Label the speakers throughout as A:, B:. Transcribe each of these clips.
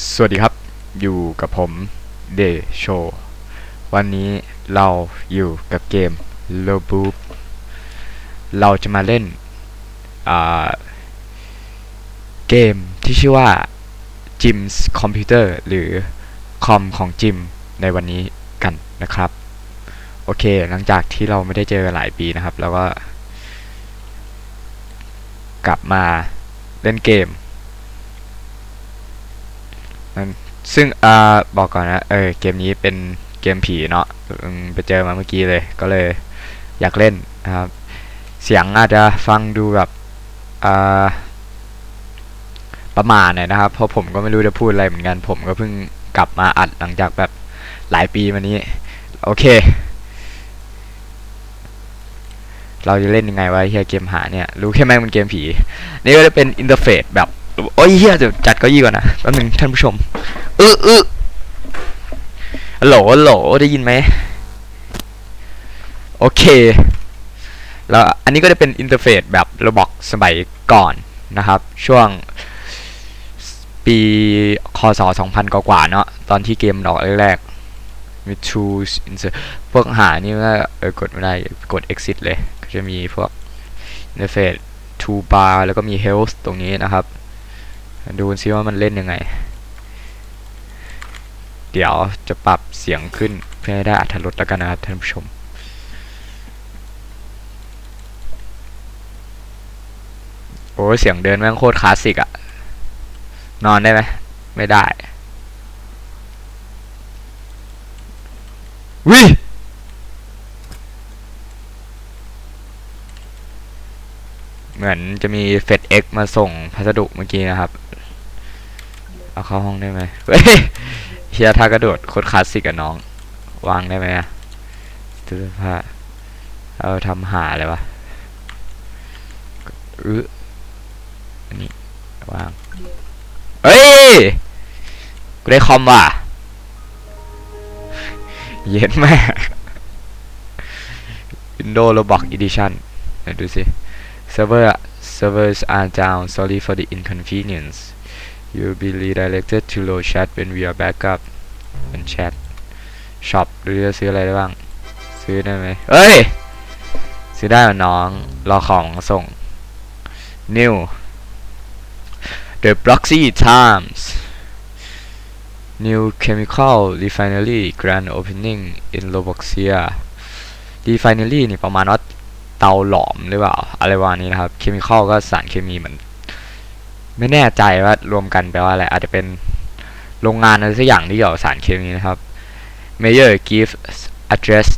A: สวัสดีครับ อยู่กับผมเดโชวันนี้เราอยู่กับเกม l o b o o p เราจะมาเล่นเกมที่ชื่อว่า Jim's Computer หรือคอมของจิมในวันนี้กันนะครับ โอเค หลังจากที่เราไม่ได้เจอกันหลายปีนะครับแล้วก็ กลับมาเล่นเกม นั่นซึ่งอ่าบอกก่อนนะเออเกมนี้เป็นเกมผีเนาะไปเจอมาเมื่อกี้เลยก็เลยอยากเล่นนะครับ เสียงอาจจะฟังดูแบบอ่าประมาณหน่อยนะครับ เพราะผมก็ไม่รู้จะพูดอะไรเหมือนกัน ผมก็เพิ่งกลับมาอัดหลังจากแบบหลายปีมานี้ โอเค เราจะเล่นยังไงวะเฮียเกมหาเนี่ย รู้แค่แม่งเป็นเกมผี นี่ก็จะเป็นอินเทอร์เฟซแบบ โอ้ยเฮียเดี๋ยวจัดเก้าอี้ก่อนนะแป๊บนึงท่านผู้ชมเออเออฮัลโหลฮัลโหลได้ยินไหมโอเคแล้วอันนี้ก็จะเป็นอินเทอร์เฟซแบบระบบสมัยก่อนนะครับ ช่วงปีคศ2000 กว่าๆเนาะตอนที่เกมมันออกแรกๆมี tools insert พวกหานี่ก็เออกดไม่ได้กด exit เลย ก็จะมีพวกอินเทอร์เฟซ toolbar แล้วก็มี health ตรงนี้นะครับ ดูซิว่ามันเล่นยังไง เดี๋ยวจะปรับเสียงขึ้นเพื่อให้ได้อัธรสแล้วกันนะครับท่านผู้ชมโอ้เสียงเดินแม่งโคตรคลาสสิกอะนอนได้ไหมไม่ได้วิเหมือนจะมีเฟดเอ็กมาส่งพัสดุเมื่อกี้นะครับ เอาเข้าห้องได้ไหมเฮียท่ากระโดดโคตรคลาสสิกอะน้อง วางได้ไหมอะเสื้อผ้าเอาทำหาอะไรวะอืออันนี้วางเฮ้ย กูได้คอมว่ะ เย็นแม่ Windows Roblox Edition เดี๋ยวดูสิ server servers are down sorry for the inconvenience you'll be redirected to low chat when we are back up เป็น chat shop หรือจะซื้ออะไรได้บ้าง ซื้อได้ไหมเอ้ย ซื้อได้หรอน้อง รอของส่ง new the proxy times new chemical refinery grand opening in Roboxia refinery นี่ประมาณว่าเตาหลอมหรือเปล่า อะไรประมานี้นะครับเคมีคอลก็สารเคมีเหมือน ไม่แน่ใจว่ารวมกันแปลว่าอะไรอาจจะเป็นโรงงานอะไรสักอย่างที่เกี่ยวกับสารเคมีนะครับ Mayor gives address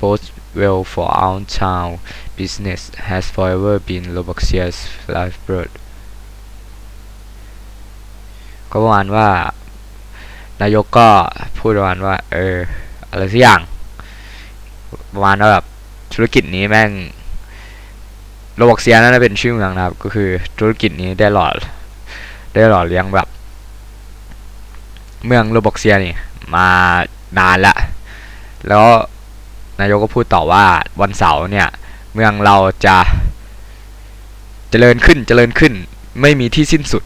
A: both well for our town business has forever been Roboxia's lifeblood ก็ประมาณว่านายกก็พูดประมาณว่า เออ อะไรสักอย่าง ประมาณว่าแบบธุรกิจนี้แม่ง โรบอกเซียนั่นเป็นชื่อเมืองนะครับ ก็คือธุรกิจนี้ได้หล่อได้หล่อเลี้ยงแบบ เมืองโรบอกเซียนี่มานานละ แล้วนายกก็พูดต่อว่าวันเสาร์เนี่ย เมืองเราจะเจริญขึ้นเจริญขึ้น ไม่มีที่สิ้นสุด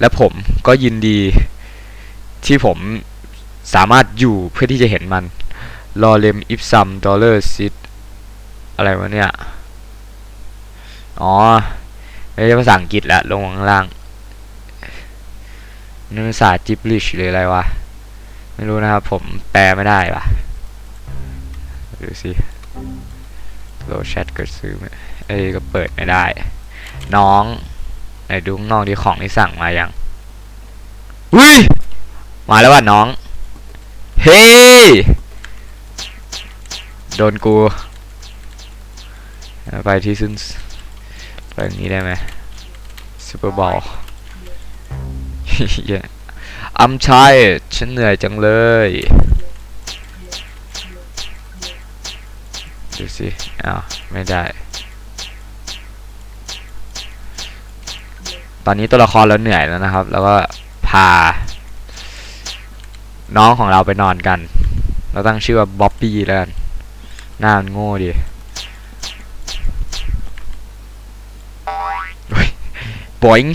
A: และผมก็ยินดีที่ผมสามารถอยู่เพื่อที่จะเห็นมัน ลอเลมอิฟซัมดอลเลอร์ซิตอะไรวะเนี่ย อ๋อไม่ใช่ภาษาอังกฤษแล้วลงข้างล่างนี่ภาษาจิบลิชหรืออะไรวะ ไม่รู้นะครับ ผมแปลไม่ได้วะดูสิโลแชทก็ซื้อไม่เอ้ยก็เปิดไม่ได้ น้องไหนดูข้างนอกที่ของที่สั่งมายังอุ้ยมาแล้วว่ะน้อง เฮ้ยโดนกู ไปที่ซึ่ง ไปอย่างนี้ได้ไหมซูเปอร์บอลอัมชายฉันเหนื่อยจังเลยดูสิอ้าวไม่ได้ ตอนนี้ตัวละครเราเหนื่อยแล้วนะครับ แล้วก็พา น้องของเราไปนอนกัน เราตั้งชื่อว่าบ๊อบบี้แล้วกันหน้ามันโง่ดิ boing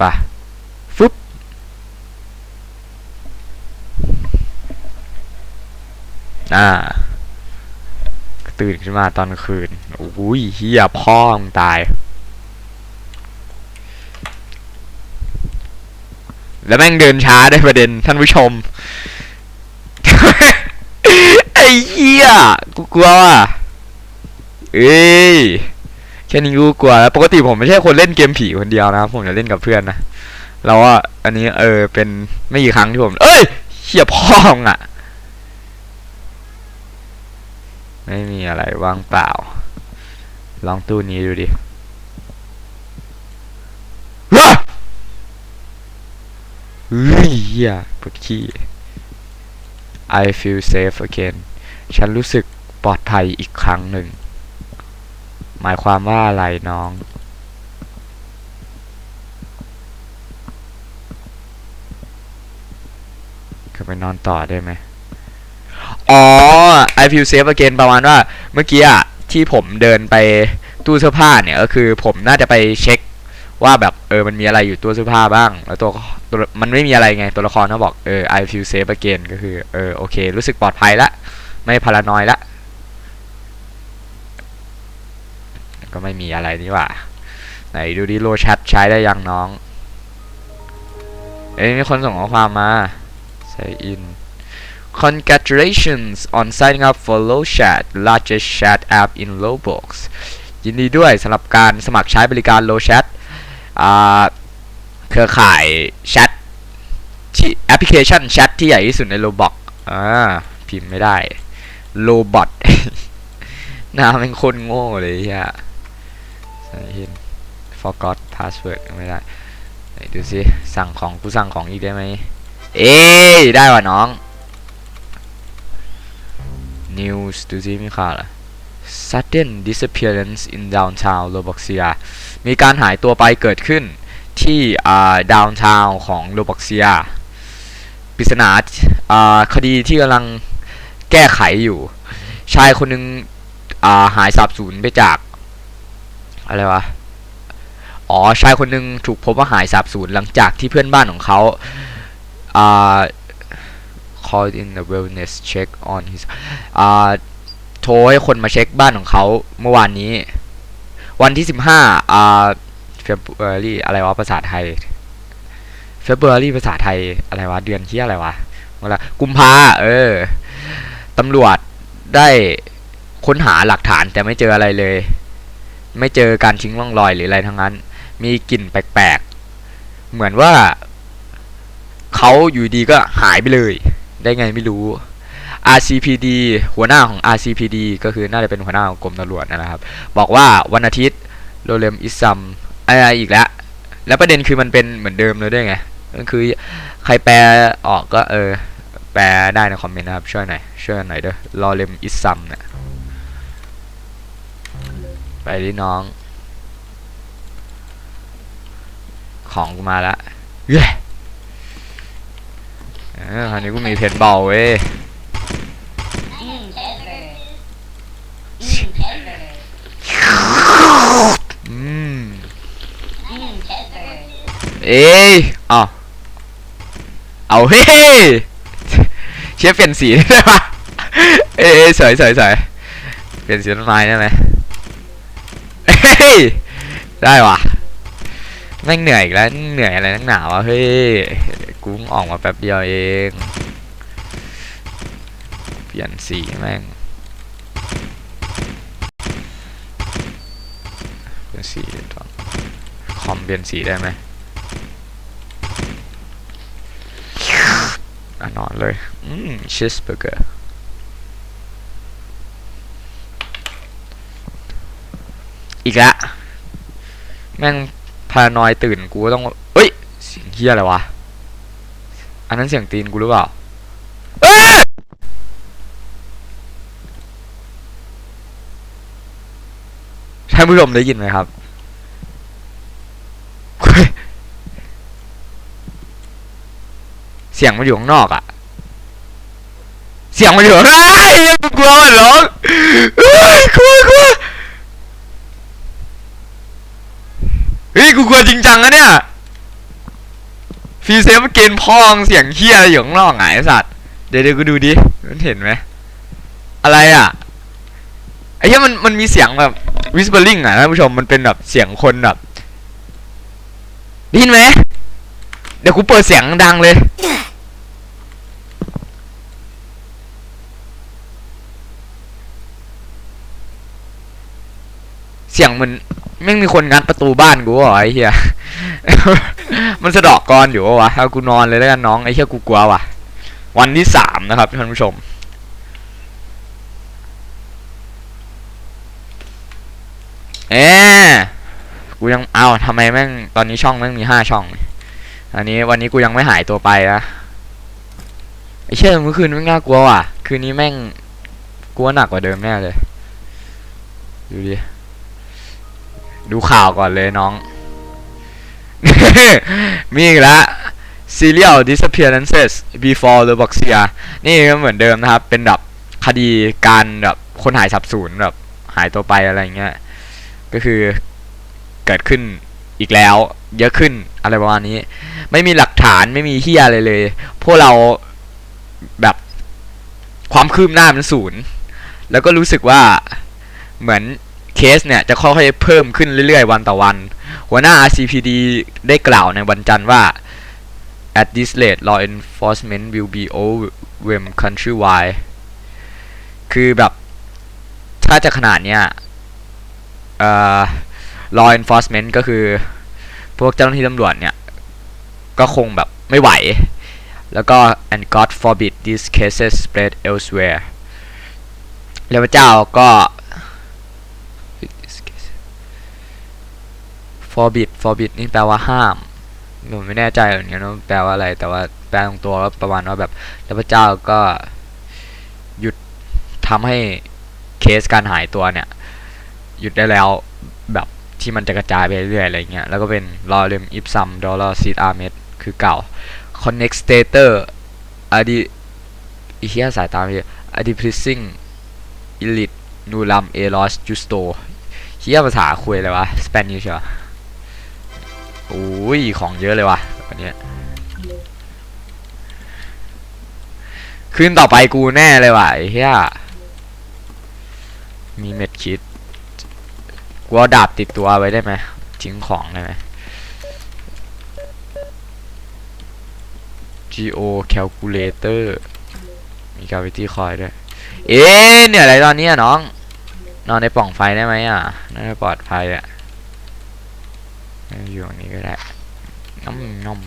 A: ปะฟึบอ่า ตื่นขึ้นมาตอนคืนอุ้ยเฮียพ่อมึงตาย แล้วแม่งเดินช้าได้ประเด็นท่านผู้ชม เหี้ยกูกลัวว่ะเอ้ยแค่นี้กูกลัวแล้วปกติผมไม่ใช่คนเล่นเกมผีคนเดียวนะครับผมจะเล่นกับเพื่อนนะแล้วว่าอันนี้เออเป็นไม่กี่ครั้งที่ผม เอ้ยเหี้ยพ่องอะ ไม่มีอะไรว่างเปล่า ลองตู้นี้ดูดิว้าเฮ้ยเหี้ยปวดขี้ I feel safe again ฉันรู้สึกปลอดภัยอีกครั้งหนึ่ง หมายความว่าอะไรน้อง ก็ไปนอนต่อได้ไหม อ๋อ I feel safe again ประมาณว่า เมื่อกี้อะที่ผมเดินไปตู้เสื้อผ้าเนี่ย ก็คือผมน่าจะไปเช็คว่าแบบเออมันมีอะไรอยู่ตู้เสื้อผ้าบ้าง แล้วตัวตัวมันไม่มีอะไรไงตัวละครเขาบอกเออ I feel safe again ก็คือเออโอเค รู้สึกปลอดภัยและ ไม่พารานอยละ ก็ไม่มีอะไรนี่หว่า ไหนดูดิโลชัดใช้ได้ยังน้อง เอ้ยมีคนส่งข้อความมา say in Congratulations on signing up for LowChat largest chat app in Roblox ยินดีด้วยสำหรับการสมัครใช้บริการ LowChat เครือข่ายแชทที่แอปพลิเคชันแชทที่ใหญ่ที่สุดใน Roblox อ่าพิมพ์ไม่ได้ Robot หน้าเป็นคนโง่เลยเฮียเห็น forgot password ไม่ได้ดูสิ สั่งของกูสั่งของอีกได้ไหม เอ้ยได้ว่ะน้อง news ดูสิมีข่าวอะ sudden disappearance in downtown Roboxia มีการหายตัวไปเกิดขึ้นที่อ่า downtown ของ Roboxia ปริศนาอ่าคดีที่กำลัง แก้ไขอยู่ ชายคนหนึ่งอ่าหายสาบสูญไปจาก อะไรวะอ๋อชายคนหนึ่งถูกพบว่าหายสาบสูญหลังจากที่เพื่อนบ้านของเขาอ่า called in a wellness check on his อ่าโทรให้คนมาเช็คบ้านของเขาเมื่อวานนี้ วันที่สิบห้าอ่า February อะไรวะภาษาไทย February ภาษาไทยอะไรวะ เดือนที่อะไรวะเวลากุมภาเออ ตำรวจได้ค้นหาหลักฐานแต่ไม่เจออะไรเลย ไม่เจอการทิ้งร่องรอยหรืออะไรทั้งนั้น มีกลิ่นแปลกๆ เหมือนว่าเขาอยู่ดีก็หายไปเลย ได้ไงไม่รู้ RCPD หัวหน้าของ RCPD ก็คือน่าจะเป็นหัวหน้าของกรมตำรวจนะครับ บอกว่าวันอาทิตย์โรเลมอิซัมอะไรอีกแล้ว แล้วประเด็นคือมันเป็นเหมือนเดิมเลยด้วยไงก็คือใครแปลออกก็เออ แปลได้ในคอมเมนต์นะครับ ช่วยหน่อย ช่วยหน่อยเด้อรอเลมอิซัมเนี่ยไปดิน้อง ของกูมาละเย้เออคราวนี้กูมีเพชรเบาเว้ย
B: อืมใช่เลยอืมใช่เลย
A: อืม
B: อืมใช่เลย
A: เอ้ยเอาเอาเฮ้ย เชฟเปลี่ยนสีได้ปะเอ้ยสวยสวยสวยเปลี่ยนสีต้นไม้ได้ไหมเฮ้ยได้ว่ะแม่งเหนื่อยอีกแล้วเหนื่อยอะไรนักหนาวะเฮ้ยกูเพิ่งออกมาแป๊บเดียวเอง เปลี่ยนสีแม่งเปลี่ยนสีตอนคอมเปลี่ยนสีได้ไหม อะนอนเลย อืมชีสเบอร์เกอร์อีกละแม่งพารานอยตื่นกูก็ต้องเอ้ยเสียงเฮียอะไรวะ อันนั้นเสียงตีนกูหรือเปล่าเอ้ยท่านผู้ชมได้ยินไหมครับ เฮ้ยเสียงมันอยู่ข้างนอกอะเสียงมันอยู่ข้างนอกเฮ้ยกูกลัวมันร้องเฮ้ยกลัวกลัวเฮ้ยกูกลัวจริงจังนะเนี่ยฟีเซฟเกนพองเสียงเฮียอะไรอยู่ข้างนอกไงสัตว์เดี๋ยวเดี๋ยวกูดูดิมันเห็นไหมอะไรอะไอ้เหี้ยมันมันมีเสียงแบบวิสเบอร์ลิงอะท่านผู้ชมมันเป็นแบบเสียงคนแบบได้ยินไหมเดี๋ยวกูเปิดเสียงดังเลย สียงมันแม่งมีคนงัดประตูบ้านกูเหรอไอ้เหี้ย มันสะเดอกกรอนอยู่วะวะเอากูนอนเลยแล้วกันน้องไอ้เหี้ยกูกลัวว่ะ วันที่สามนะครับท่านผู้ชม เอ๊กูยังเอาทำไมแม่งตอนนี้ช่องแม่งมีห้าช่อง อันนี้วันนี้กูยังไม่หายตัวไปนะไอ้เชี่ยเมื่อคืนแม่งน่ากลัวว่ะ คืนนี้แม่งกลัวหนักกว่าเดิมแน่เลย ดูดิ ดูข่าวก่อนเลยน้อง มีอีกแล้ว serial disappearances before the Boxia นี่ก็เหมือนเดิมนะครับ เป็นแบบคดีการแบบคนหายสับสูญแบบหายตัวไปอะไรเงี้ย ก็คือเกิดขึ้นอีกแล้ว เยอะขึ้นอะไรประมาณนี้ ไม่มีหลักฐานไม่มีเฮียอะไรเลย พวกเราแบบความคืบหน้ามันศูนย์ แล้วก็รู้สึกว่าเหมือน เคสเนี่ยจะค่อยๆเพิ่มขึ้นเรื่อยๆ วันต่อวัน หัวหน้า RCPD ได้กล่าวในวันจันทร์ว่า at this rate law enforcement will be overwhelmed countrywide คือแบบถ้าจะขนาดเนี้ย law enforcement ก็คือ พวกเจ้าหน้าที่ตำรวจเนี่ย ก็คงแบบไม่ไหว แล้วก็ and God forbid these cases spread elsewhere แล้วพระเจ้าก็ forbid forbid นี่แปลว่าห้ามผมไม่แน่ใจเหมือนกันว่าแปลว่าอะไร แต่ว่าแปลตรงตัวก็ประมาณว่าแบบแล้วพระเจ้าก็หยุดทำให้เคสการหายตัวเนี่ย หยุดได้แล้วแบบที่มันจะกระจายไปเรื่อยๆอะไรเงี้ย แล้วก็เป็นลอเรมอิปซัมดอลลาร์ซีดอาร์เมดคือเก่า connect stator อดีอีเฮียสายตามไปอดีพริซิ่งอิลิทนูลัมเอลอสจูสโตเฮียภาษาคุยเลยวะสเปนิชเหรอ อ้ยของเยอะเลยว่ะวันเนี้ยคืนต่อไปกูแน่เลยว่ะไอ้เฮียมีเม็ดคิดกูเอาดาบติดตัวไว้ได้ไหมทิ้งของได้ไหม Geo Calculator มี Gravity Coil ด้วย เอ๊เนี่ยอะไรตอนนี้น้อง นอนในปล่องไฟได้ไหมอะน่าจะปลอดภัยอะ อออยู่ตรงนี้ก็ได้น้ำนม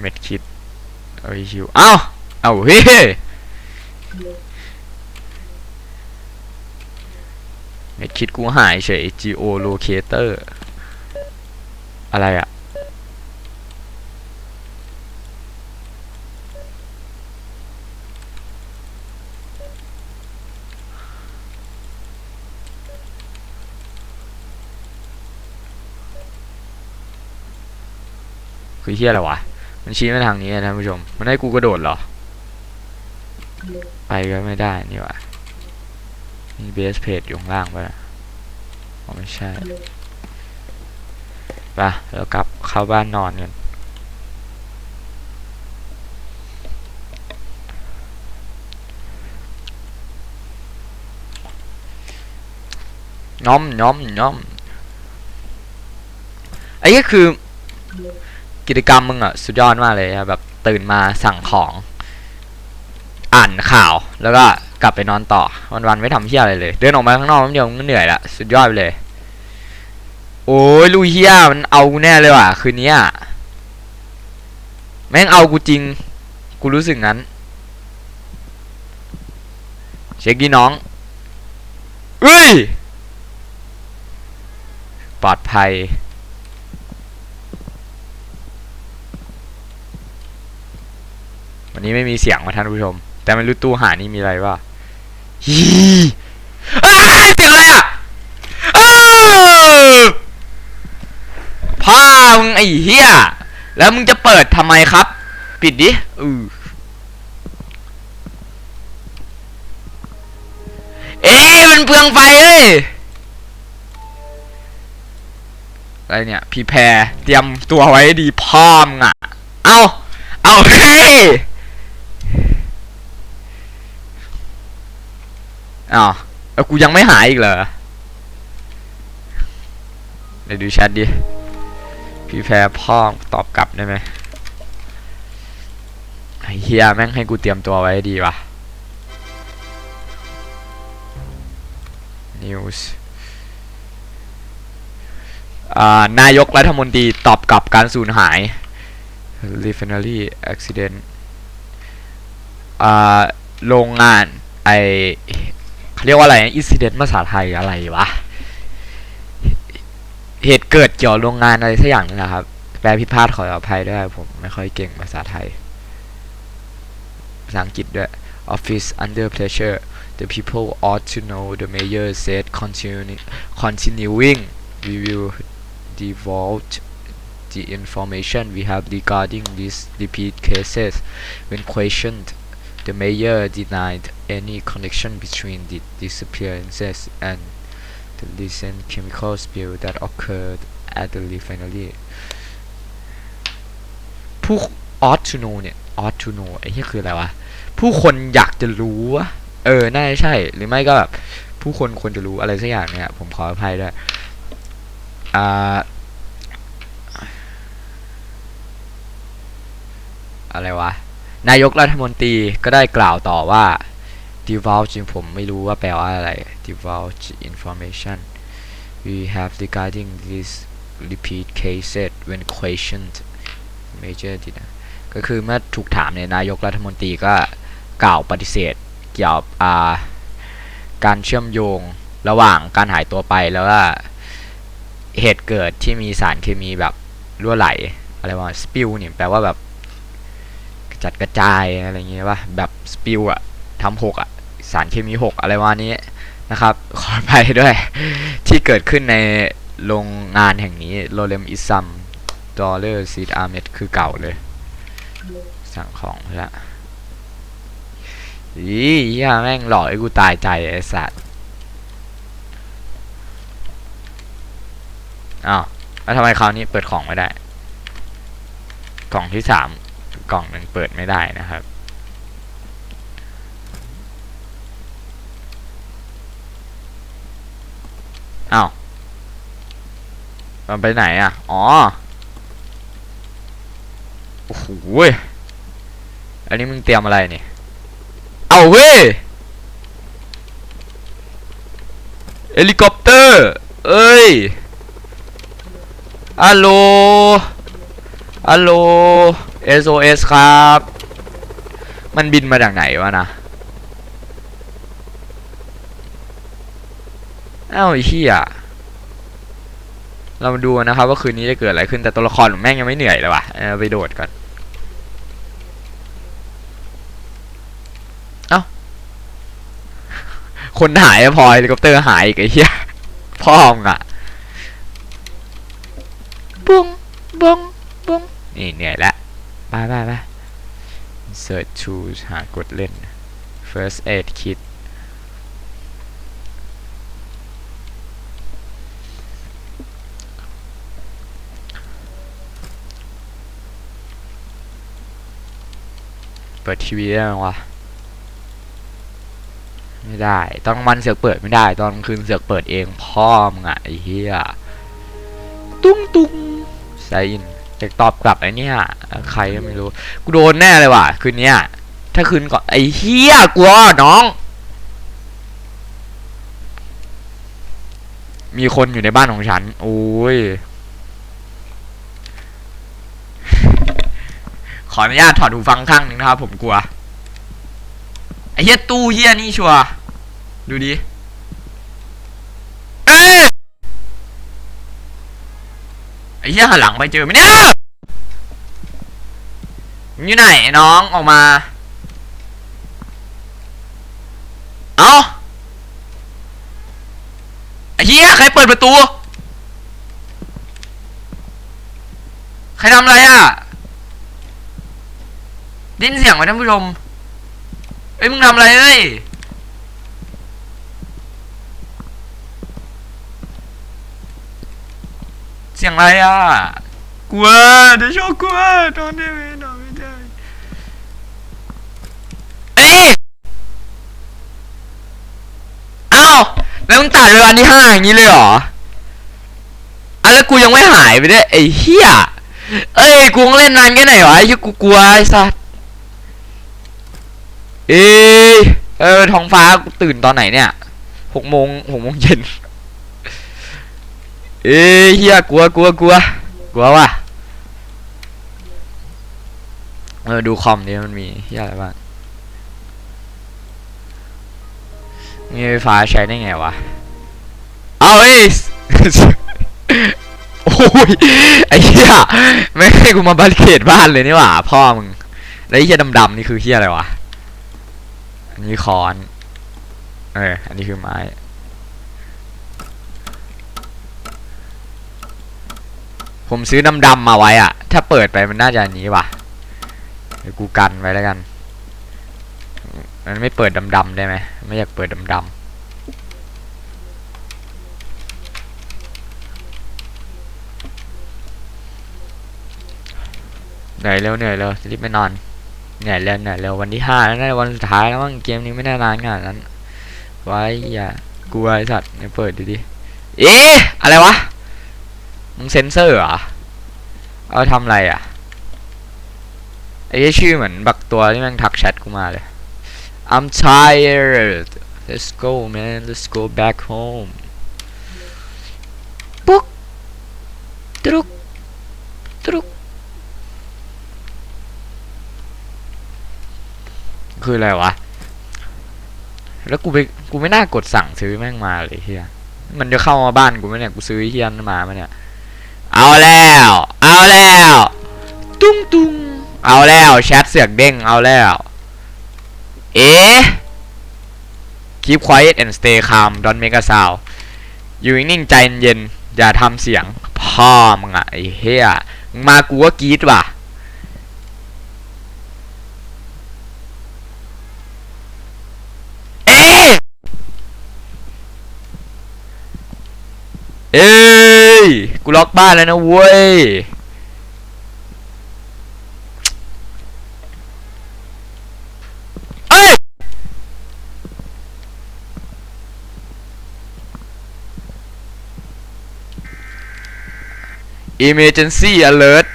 A: เม็ดคิดเอ้ยชิวเอ้าเอาเฮ้ยเม็ดคิดกูหายเฉย Geo Locator อะไรอะ คือเฮียอะไรวะ มันชี้มาทางนี้นะท่านผู้ชม มันให้กูกระโดดเหรอ ไปก็ไม่ได้นี่วะมีเบสเพจอยู่ข้างล่างปะนะอ๋อไม่ใช่ไปแล้วกลับเข้าบ้านนอนกันย้อมย้อมย้อมไอ้ก็คือ กิจกรรมมึงอะสุดยอดมากเลยอะแบบตื่นมาสั่งของอ่านข่าวแล้วก็กลับไปนอนต่อวันๆไม่ทำเที่ยอะไรเลย เดินออกมาข้างนอกแป๊บเดียวมึงก็เหนื่อยละสุดยอดไปเลย โอ้ยลูเฮียมันเอากูแน่เลยว่ะคืนนี้อะแม่งเอากูจริงกูรู้สึกงั้น เช็คดีน้องเอ้ยปลอดภัย วันนี้ไม่มีเสียงมาท่านผู้ชม แต่ไม่รู้ตู้หานี่มีอะไรวะฮีอ้ยเสียงอะไรอะอ้าวพ่อมึงไอ้เหี้ย แล้วมึงจะเปิดทำไมครับ ปิดดิอือเอ๊ะมันเปลืองไฟเอ้ยอะไรเนี่ยพี่แพรเตรียมตัวไว้ดีพร้อมงอะ เอา เอาเฮ้ย อ้าวแล้วกูยังไม่หายอีกเหรอเดี๋ยวดูแชทดิ พี่แพ้พ่อตอบกลับได้ไหมไอ้เฮียแม่งให้กูเตรียมตัวไว้ดีว่ะ news อ่านายกรัฐมนตรีตอบกลับการสูญหาย refinery accident อ่าโรงงานไอ เขาเรียกว่าอะไรอินซิเดนต์ภาษาไทยอะไรวะ เหตุเกิดเกี่ยวโรงงานอะไรสักอย่างนึงนะครับ แปลผิดพลาดขออภัยด้วยผมไม่ค่อยเก่งภาษาไทย ภาษาอังกฤษด้วย Office under pressure the people ought to know the mayor said continu continuing we will divulge the information we have regarding these repeat cases when questioned the mayor denied any connection between the disappearances and the recent chemical spill that occurred at the refinery ผู้ ought to know เนี่ย ought to know ไอ้ที่คืออะไรวะ ผู้คนอยากจะรู้วะเออ น่าจะใช่ หรือไม่ก็แบบ ผู้คนควรจะรู้อะไรสักอย่างเนี่ย ผมขออภัยด้วย อ่า อะไรวะ นายกรัฐมนตรีก็ได้กล่าวต่อว่า divulge จริงผมไม่รู้ว่าแปลว่าอะไร divulge information we have regarding these repeat cases when questioned major ดีนะก็คือเมื่อถูกถามเนี่ยนายกรัฐมนตรีก็กล่าวปฏิเสธ เกี่ยวกับการเชื่อมโยงระหว่างการหายตัวไปแล้วว่าเหตุเกิดที่มีสารเคมีแบบรั่วไหลอะไรว่า spill เนี่ยแปลว่าแบบ จัดกระจายอะไรเงี้ยว่าแบบสปิลอะทำหกอะสารเคมีหกอะไรวานี้นะครับ ขอไปด้วย ที่เกิดขึ้นในโรงงานแห่งนี้โรเลมอิซัมดอลเลอร์ซีดอาร์เมดคือเก่าเลย สั่งของละอีเหี้ยแม่งหลอกให้กูตายใจไอ้สัตว์อ้าวแล้วทำไมคราวนี้เปิดของไม่ได้ กล่องที่สาม กล่องหนึ่งเปิดไม่ได้นะครับ อ้าวมันไปไหนอะ อ๋อ โอ้โหอันนี้มึงเตรียมอะไรเนี่ยเอาเว้ยเฮลิคอปเตอร์ เอ้ยฮัลโหลฮัลโหล SOS ครับ มันบินมาจากไหนวะนะเอ้าไอ้เหี้ยเรามาดูนะครับว่าคืนนี้จะเกิดอะไรขึ้นแต่ตัวละครของแม่งยังไม่เหนื่อยเลยว่ะเออไปโดดก่อน เอ้า คนหายอะพอเฮลิคอปเตอร์หายอีกไอ้เหี้ยพ่อมึงอะบุ้งบุ้งบุ้งนี่เหนื่อยแล้ว ไปไปไป search to หากดเล่น first aid kit เปิดทีวีได้ไหมวะ ไม่ได้ ตอนวันเสือกเปิดไม่ได้ ตอนคืนเสือกเปิดเองพ่อมึงอะไอ้เหี้ย ตุ้งตุ้งไซ อินจะตอบกลับไอ้เนี่ยใครก็ไม่รู้ กูโดนแน่เลยว่ะ คืนเนี้ยถ้าคืนก่อนไอ้เหี้ยกลัวน้อง มีคนอยู่ในบ้านของฉัน โอ้ย ขออนุญาตถอดหูฟังข้างหนึ่งนะครับผมกลัว ไอ้เหี้ยตู้เหี้ยนี่ชัวร์ดูดิ ไอ้เหี้ยหันหลังไปเจอไหมเนี่ยอยู่ไหนน้องออกมา เอาไอ้เหี้ยใครเปิดประตู ใครทำอะไรอะได้นเสียงไหมท่านผู้ชม เอ้ยมึงทำอะไรเอ้ย สียงอะไรอะกลัวเดี๋ยวโชว์กลัวนอนได้ไหมนอนไม่ได้เอ้ยแล้วมึงตัดไปวันที่ห้าอย่างนี้เลยเหรออะแล้วกูยังไม่หายไปด้วยไอ้เหี้ยเอ้ยกูงเล่นนานแค่ไหนวะไอ้กูกลัวไอ้สัสเอ้ยเออท้องฟ้ากูตื่นตอนไหนเนี่ยหกโมงหกโมงเย็น เอ้ยเฮียกลัวกลัวกลัวกลัวว่ะเออดูคอมนี่มันมีเฮียอะไรบ้างมีไฟฟ้าใช้ได้ไงวะ เอาเอ้ยโอ้ยไอ้เหี้ยไม่ให้กูมาบาริเคดบ้านเลยนี่หว่าพ่อมึง แล้วไอ้เหี้ยดำๆนี่คือเหี้ยอะไรวะ อันนี้คอน เออ อันนี้คือไม้ ผมซื้อน้ำดำมาไว้อะถ้าเปิดไปมันน่าจะอันนี้ว่ะเดี๋ยวกูกันไว้แล้วกัน มันไม่เปิดดำๆได้ไหมไม่อยากเปิดดำๆเหนื่อยเร็วเหนื่อยเร็วรีบไปนอนเหนื่อยเร็วเหนื่อยเร็ววันที่ห้าแล้วนะวันสุดท้ายแล้วมั้งเกมนี้ไม่ได้นานขนาดนั้น ไว้อย่ากลัวไอ้สัตว์เนี่ยเปิดดูดิเอ๊ะอะไรวะ มึงเซนเซอร์เหรอ เอาทำอะไรอะ ไอ้เหี้ยชื่อเหมือนบักตัวที่แม่งทักแชทกูมาเลย I'm tired let's go man let's go back home ปุ๊กตรุกตรุกคืออะไรวะ แล้วกูไปกูไม่น่ากดสั่งซื้อแม่งมาเลยเฮียมันจะเข้ามาบ้านกูไหมเนี่ย กูซื้อเฮียนมาไหมเนี่ย เอาแล้ว เอาแล้ว ตุ้งตุ้งเอาแล้วแชทเสือกเด้งเอาแล้ว เอ๊ะ keep quiet and stay calm don't make a sound อยู่นิ่งๆใจเย็นๆอย่าทำเสียงพ่อมึงอะไอ้เฮียมึงมากูก็กรีดว่ะเอ๊ะเอ้ ย กูล็อกบ้านแล้วนะเว้ย เอ้ย emergency alert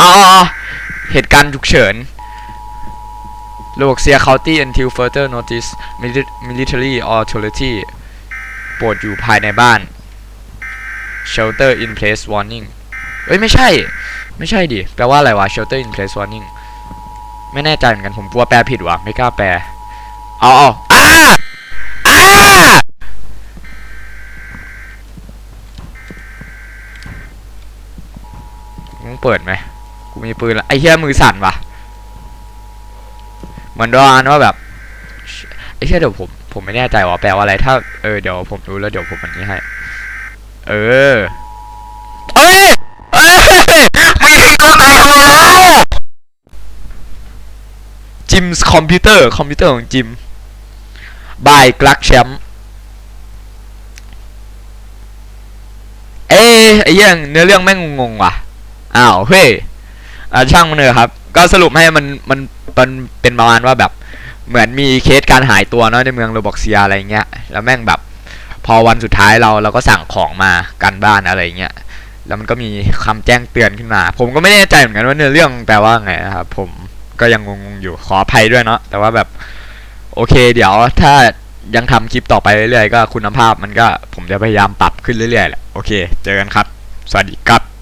A: อ๋อเหตุการณ์ฉุกเฉินโลกเซียคาวตี้ until further notice military authority ปวดอยู่ภายในบ้าน shelter in place warning เอ้ยไม่ใช่ ไม่ใช่ดิแปลว่าอะไรวะ shelter in place warning ไม่แน่ใจเหมือนกันผมกลัวแปลผิดวะไม่กล้าแปลเอาเอาอ้าอ้ามึงเปิดไหมกูมีปืนละไอ้เหี้ยมือสั่นวะเหมือนดอนว่าแบบไอ้เหี้ยเดี๋ยวผมผมไม่แน่ใจว่าแปลว่าอะไรถ้าเออเดี๋ยวผมรู้แล้วเดี๋ยวผมอันนี้ให้ เออเอ้ยเอ้ยม่ได้ก็ไปแล้วจิมส์คอมพิวเตอร์คอมพิวเตอร์ของจิมบายกลักแชมป์เอ้ยไอ้เหี้ยังเนื้อเรื่องแม่งงงว่ะอ้าวเฮ้ยอ่าช่างมันเถอะครับ ก็สรุปให้มันมันมันเป็นประมาณว่าแบบเหมือนมีเคสการหายตัวเนาะในเมืองโรบอกเซียอะไรเงี้ย แล้วแม่งแบบ พอวันสุดท้ายเราเราก็สั่งของมากันบ้านอะไรเงี้ยแล้วมันก็มีคำแจ้งเตือนขึ้นมา ผมก็ไม่แน่ใจเหมือนกันว่าเนื้อเรื่องแปลว่าไงนะครับผมก็ยังงงอยู่ขออภัยด้วยเนาะแต่ว่าแบบโอเค เดี๋ยวถ้ายังทำคลิปต่อไปเรื่อยๆก็คุณภาพมันก็ผมจะพยายามปรับขึ้นเรื่อยๆแหละโอเค เจอกันครับ สวัสดีครับ